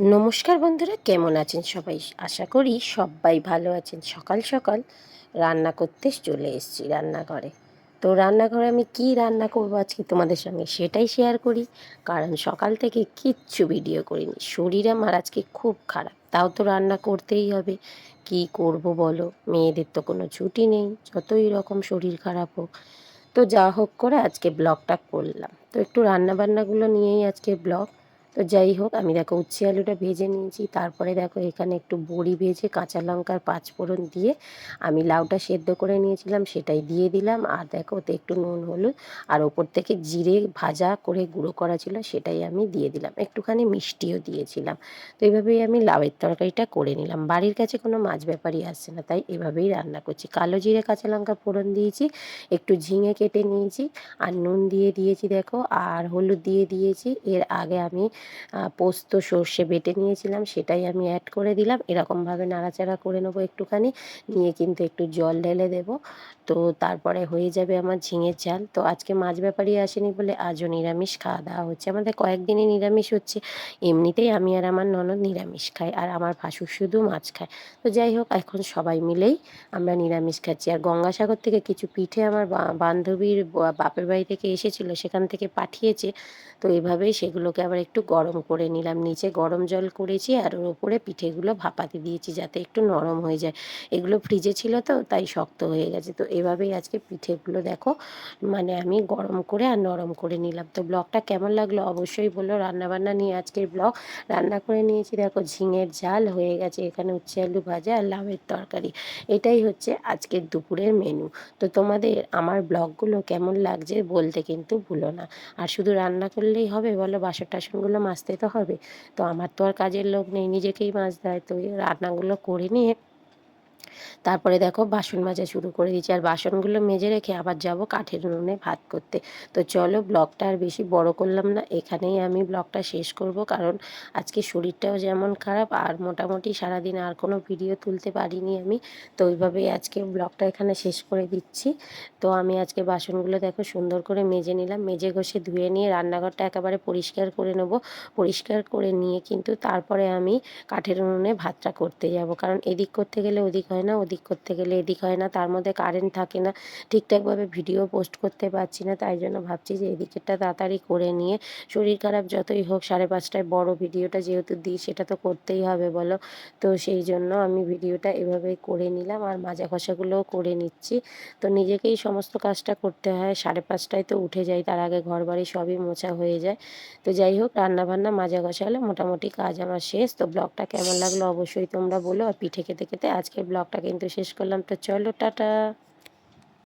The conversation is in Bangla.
নমস্কার বন্ধুরা, কেমন আছেন সবাই? আশা করি সবাই ভালো আছেন। সকাল সকাল রান্না করতে চলে এসেছি রান্নাঘরে। তো রান্নাঘরে আমি কি রান্না করব আজকে তোমাদের সঙ্গে সেটাই শেয়ার করি। কারণ সকাল থেকে কিচ্ছু ভিডিও করিনি। শরীর আমার আজকে খুব খারাপ। তাও তো রান্না করতেই হবে। কি করব বলো? মেয়েদের তো কোনো ছুটি নেই। যতই রকম শরীর খারাপ হোক। তো যা হোক করে আজকে ব্লগটা করলাম। তো একটু রান্নাবান্নাগুলো নিয়েই আজকে ব্লগ তো যাই হোক, আমি দেখো উচ্ছে আলুটা ভেজে নিয়েছি। তারপরে দেখো এখানে একটু বড়ি ভেজে কাঁচা লঙ্কার পাঁচফোড়ন দিয়ে আমি লাউটা সেদ্ধ করে নিয়েছিলাম, সেটাই দিয়ে দিলাম। আর দেখো ওতে একটু নুন, হলুদ আর ওপর থেকে জিরে ভাজা করে গুঁড়ো করা ছিল, সেটাই আমি দিয়ে দিলাম। একটুখানি মিষ্টিও দিয়েছিলাম। তো এইভাবেই আমি লাউয়ের তরকারিটা করে নিলাম। বাড়ির কাছে কোনো মাছ ব্যাপারই আসছে না, তাই এভাবেই রান্না করছি। কালো জিরে, কাঁচা লঙ্কা ফোড়ন দিয়েছি, একটু ঝিঙে কেটে নিয়েছি আর নুন দিয়ে দিয়েছি দেখো, আর হলুদ দিয়ে দিয়েছি। এর আগে আমি পোস্ত, সর্ষে বেটে নিয়েছিলাম, সেটাই আমি অ্যাড করে দিলাম। এরকমভাবে নাড়াচাড়া করে নেব একটুখানি, নিয়ে কিন্তু একটু জল ঢেলে দেবো। তো তারপরে হয়ে যাবে আমার ঝিঙের ঝাল। তো আজকে মাছ ব্যাপারই আসেনি বলে আজও নিরামিষ খাওয়া দাওয়া হচ্ছে। আমাদের কয়েকদিনই নিরামিষ হচ্ছে। এমনিতেই আমি আর আমার ননদ নিরামিষ খাই, আর আমার ভাসুর শুধু মাছ খায়। তো যাই হোক, এখন সবাই মিলেই আমরা নিরামিষ খাচ্ছি। আর গঙ্গাসাগর থেকে কিছু পিঠে আমার বান্ধবীর বাপের বাড়ি থেকে এসেছিল, সেখান থেকে পাঠিয়েছে। তো এভাবেই সেগুলোকে আবার একটু গরম করে নিলাম। নিচে গরম জল করেছি আর ওর ওপরে পিঠেগুলো ভাপাতে দিয়েছি যাতে একটু নরম হয়ে যায়। এগুলো ফ্রিজে ছিল তো, তাই শক্ত হয়ে গেছে। তো এভাবেই আজকে পিঠেগুলো দেখো মানে আমি গরম করে আর নরম করে নিলাম। তো ব্লগটা কেমন লাগল অবশ্যই বলল রান্নাবান্না নিয়ে আজকের ব্লগ। রান্না করে নিয়েছি দেখো, ঝিঙের ঝাল হয়ে গেছে। এখানে উচ্ছে আলু ভাজা আর লাউয়ের তরকারি। এটাই হচ্ছে আজকের দুপুরের মেনু তো তোমাদের আমার ব্লগগুলো কেমন লাগছে বলতে কিন্তু ভুলো না। আর শুধু রান্না করলেই হবে বলো? বাসন টাসনগুলো মাজতে তো হবে। তো আমার তো আর কাজের লোক নেই, নিজেকেই মাজতে হয় তো রান্নাগুলো করে নিয়ে তারপরে দেখো বাসন মাজা শুরু করে দিয়েছি। আর বাসনগুলো মেজে রেখে আবার যাব কাঠের উনুনে ভাত করতে। তো চলো ব্লগটা আর বেশি বড় করলাম না, এখানেই আমি ব্লগটা শেষ করব। কারণ আজকে শরীরটাও যেমন খারাপ, আর মোটামুটি সারাদিন আর কোনো ভিডিও তুলতে পারিনি আমি। তো ওইভাবেই আজকে ব্লগটা এখানে শেষ করে দিচ্ছি। তো আমি আজকে বাসনগুলো দেখো সুন্দর করে মেজে নিলাম। মেজে ঘষে ধুয়ে নিয়ে রান্নাঘরটা একেবারে পরিষ্কার করে নেব। পরিষ্কার করে নিয়ে কিন্তু তারপরে আমি কাঠের উনুনে ভাতটা করতে যাব। কারণ এদিক করতে গেলে ওদিক হয় না, ওদিক করতে গেলে এদিক হয় না, তার মধ্যে কারেন্ট থাকে না ঠিকঠাকভাবে ভিডিও পোস্ট করতে পারছি না, তাই জন্য ভাবছি যে এদিকেরটা তাড়াতাড়ি করে নিয়ে শরীর খারাপ যতই হোক সাড়ে পাঁচটায় বড় ভিডিওটা যেহেতু দিই সেটা তো করতেই হবে বলো। তো সেই জন্য আমি ভিডিওটা এভাবেই করে নিলাম আর মাজা ঘষাগুলোও করে নিচ্ছি। তো নিজেকেই সমস্ত কাজটা করতে হয়, সাড়ে পাঁচটায় তো উঠে যাই, তার আগে ঘর বাড়ি সবই মোছা হয়ে যায়। তো যাই হোক, রান্নাবান্না, মাজা ঘষা হলে মোটামুটি কাজ আমার শেষ। তো ব্লগটা কেমন লাগল অবশ্যই তোমরা বলো আর পিঠে খেতে খেতে আজকের ব্লগটা কিন্তু শেষ করলাম। তো চলো টাটা।